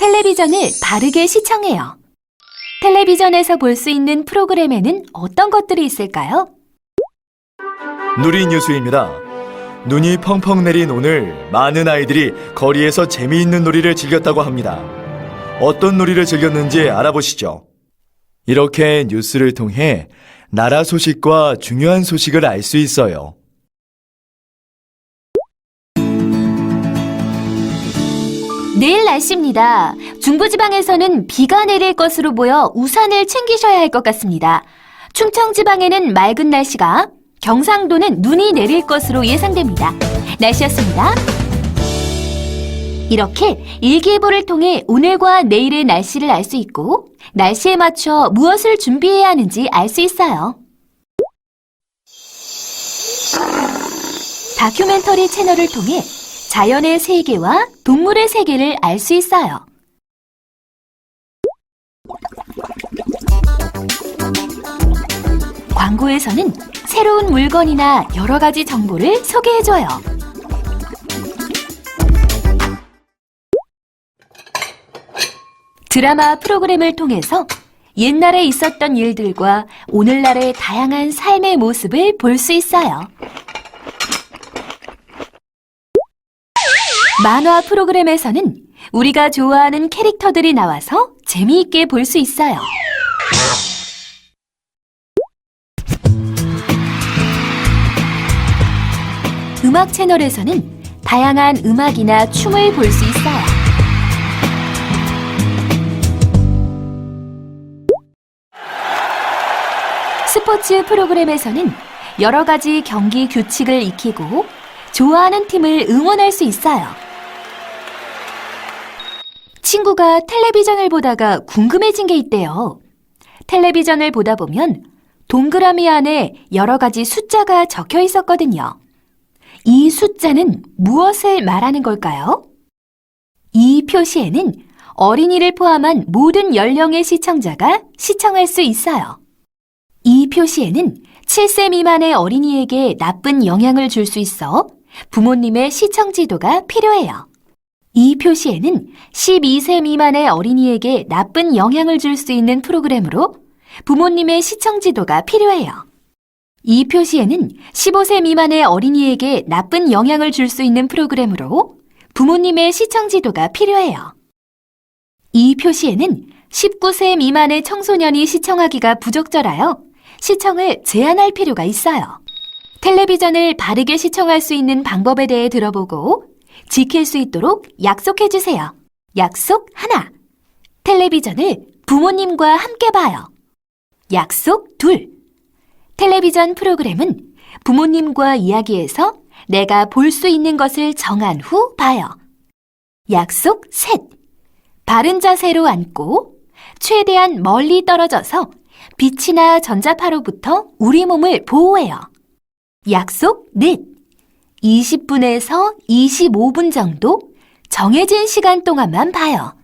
텔레비전을 바르게 시청해요. 텔레비전에서 볼 수 있는 프로그램에는 어떤 것들이 있을까요? 누리 뉴스입니다. 눈이 펑펑 내린 오늘 많은 아이들이 거리에서 재미있는 놀이를 즐겼다고 합니다. 어떤 놀이를 즐겼는지 알아보시죠. 이렇게 뉴스를 통해 나라 소식과 중요한 소식을 알 수 있어요. 내일 날씨입니다. 중부지방에서는 비가 내릴 것으로 보여 우산을 챙기셔야 할 것 같습니다. 충청지방에는 맑은 날씨가, 경상도는 눈이 내릴 것으로 예상됩니다. 날씨였습니다. 이렇게 일기예보를 통해 오늘과 내일의 날씨를 알 수 있고, 날씨에 맞춰 무엇을 준비해야 하는지 알 수 있어요. 다큐멘터리 채널을 통해 자연의 세계와 동물의 세계를 알 수 있어요. 광고에서는 새로운 물건이나 여러 가지 정보를 소개해줘요. 드라마 프로그램을 통해서 옛날에 있었던 일들과 오늘날의 다양한 삶의 모습을 볼 수 있어요. 만화 프로그램에서는 우리가 좋아하는 캐릭터들이 나와서 재미있게 볼 수 있어요. 음악 채널에서는 다양한 음악이나 춤을 볼 수 있어요. 스포츠 프로그램에서는 여러 가지 경기 규칙을 익히고 좋아하는 팀을 응원할 수 있어요. 친구가 텔레비전을 보다가 궁금해진 게 있대요. 텔레비전을 보다 보면 동그라미 안에 여러 가지 숫자가 적혀 있었거든요. 이 숫자는 무엇을 말하는 걸까요? 이 표시에는 어린이를 포함한 모든 연령의 시청자가 시청할 수 있어요. 이 표시에는 7세 미만의 어린이에게 나쁜 영향을 줄 수 있어 부모님의 시청 지도가 필요해요. 이 표시에는 12세 미만의 어린이에게 나쁜 영향을 줄 수 있는 프로그램으로 부모님의 시청 지도가 필요해요. 이 표시에는 15세 미만의 어린이에게 나쁜 영향을 줄 수 있는 프로그램으로 부모님의 시청 지도가 필요해요. 이 표시에는 19세 미만의 청소년이 시청하기가 부적절하여 시청을 제한할 필요가 있어요. 텔레비전을 바르게 시청할 수 있는 방법에 대해 들어보고 지킬 수 있도록 약속해 주세요. 약속 하나. 텔레비전을 부모님과 함께 봐요. 약속 둘. 텔레비전 프로그램은 부모님과 이야기해서 내가 볼 수 있는 것을 정한 후 봐요. 약속 셋. 바른 자세로 앉고 최대한 멀리 떨어져서 빛이나 전자파로부터 우리 몸을 보호해요. 약속 넷. 20분에서 25분 정도 정해진 시간 동안만 봐요.